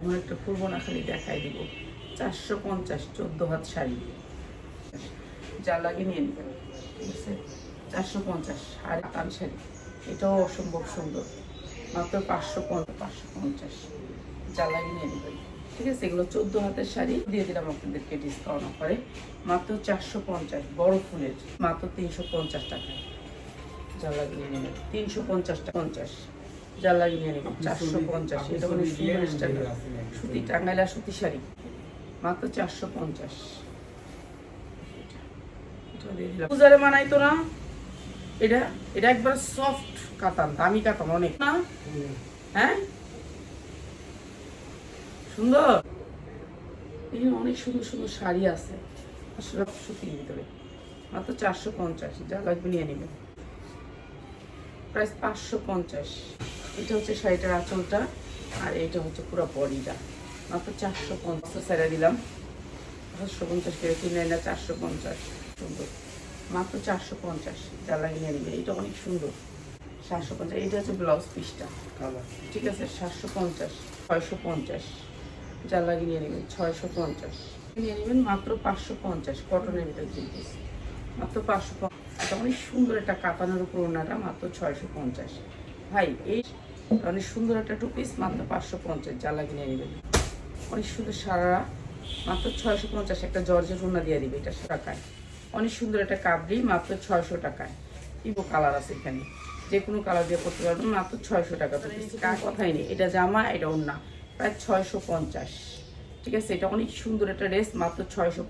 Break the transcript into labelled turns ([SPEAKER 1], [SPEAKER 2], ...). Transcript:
[SPEAKER 1] আমার একটা ফুলবো না খালি দেখাই দিব। চারশো পঞ্চাশ চোদ্দ হাত শাড়ি। যা লাগে নিয়ে নেবেন। ঠিক আছে? চারশো পঞ্চাশ শাড়ি কাতান শাড়ি। এটাও অসম্ভব সুন্দর। মাত্র পাঁচশো পাঁচশো পঞ্চাশ। যা লাগে নিয়ে নেবেন। ঠিক আছে? এগুলো চোদ্দ হাতের শাড়ি। দিয়ে দিলাম আপনাদেরকে ডিসকাউন্ট করে মাত্র চারশো পঞ্চাশ, বড় ফুলের। মাত্র তিনশো পঞ্চাশ টাকা। যা নিয়ে নেবেন। তিনশো পঞ্চাশ টাকা। পঞ্চাশ। লাগে নিয়ে চারশো পঞ্চাশ এটা মানে সুন্দর স্টাইল সুতি টাঙ্গাইলা সুতি শাড়ি মাত্র চারশো পঞ্চাশ। পূজারে মানাইতো না এটা এটা একবার সফট কাতান দামি কাতান অনেক। না? হ্যাঁ? সুন্দর? এখানে অনেক সুন্দর সুন্দর শাড়ি আছে। আসলে সুতির ভিতরে। মাত্র চারশো পঞ্চাশ যা লাগবে নিয়ে নেবেন। প্রাইস পাঁচশো পঞ্চাশ। এটা হচ্ছে শাড়িটার আঁচলটা আর এটা হচ্ছে পুরো বডিটা। মাত্র চারশো পঞ্চাশ স্যারা দিলাম। পাঁচশো পঞ্চাশ করে কিনে না চারশো পঞ্চাশ। সুন্দর। মাত্র চারশো পঞ্চাশ যা লাগিয়ে নেবে। এটা অনেক সুন্দর। সাতশো পঞ্চাশ। এটা হচ্ছে ব্লাউজ পিসটা। ঠিক আছে? সাতশো পঞ্চাশ ছয়শো পঞ্চাশ। যা লাগিয়ে নেবেন ছয়শো পঞ্চাশ। নিয়ে নেবেন মাত্র পাঁচশো পঞ্চাশ কটনের ভিতরে জিনিস মাত্র পাঁচশো পঞ্চাশ। এটা অনেক সুন্দর একটা কাতানোর উপর ওনাটা মাত্র ছয়শো পঞ্চাশ। ভাই, এই অনেক সুন্দর একটা টু পিস মাত্র পাঁচশো পঞ্চাশ, যা নিয়ে নেবেন। অনেক সুন্দর সারারা মাত্র ছয়শো পঞ্চাশ একটা জর্জের ওনা দিয়ে দিবে এটা টাকায় অনেক সুন্দর একটা কাবরি মাত্র ছয়শো টাকায়। ইবো কালার আছে এখানে। যে কোনো কালার দিয়ে করতে পারবেন, মাত্র ছয়শো টাকা কার কথাই নেই, এটা জামা, এটা ওনা প্রায় ছয়শো পঞ্চাশ। ঠিক আছে, এটা অনেক সুন্দর একটা ড্রেস মাত্র ছয়শো